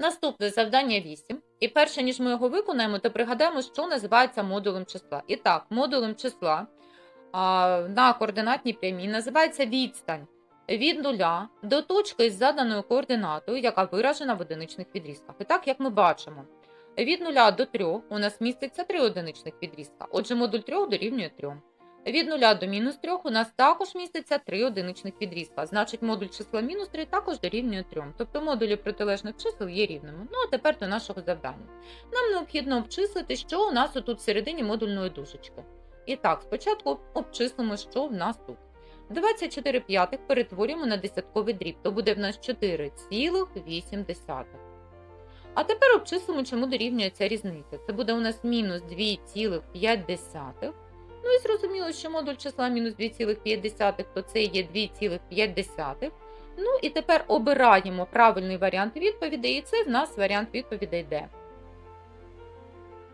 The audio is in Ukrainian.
Наступне завдання 8. І перше, ніж ми його виконаємо, то пригадаємо, що називається модулем числа. І так, модулем числа а, на координатній прямій називається відстань від нуля до точки з заданою координатою, яка виражена в одиничних відрізках. І так, як ми бачимо, від 0 до 3 у нас міститься 3 одиничних відрізка. Отже, модуль 3 дорівнює 3. Від 0 до мінус 3 у нас також міститься 3 одиничних відрізка. Значить, модуль числа мінус 3 також дорівнює 3. Тобто модулі протилежних чисел є рівними. Ну а тепер до нашого завдання. Нам необхідно обчислити, що у нас отут всередині модульної дужечки. І так, спочатку обчислимо, що в нас тут. 24 п'ятих перетворюємо на десятковий дріб, то буде в нас 4,8. А тепер обчислимо, чому дорівнює ця різниця. Це буде у нас мінус 2,5. Ну і зрозуміло, що модуль числа мінус 2,5, то це є 2,5. Ну і тепер обираємо правильний варіант відповідей, і це в нас варіант відповідей D.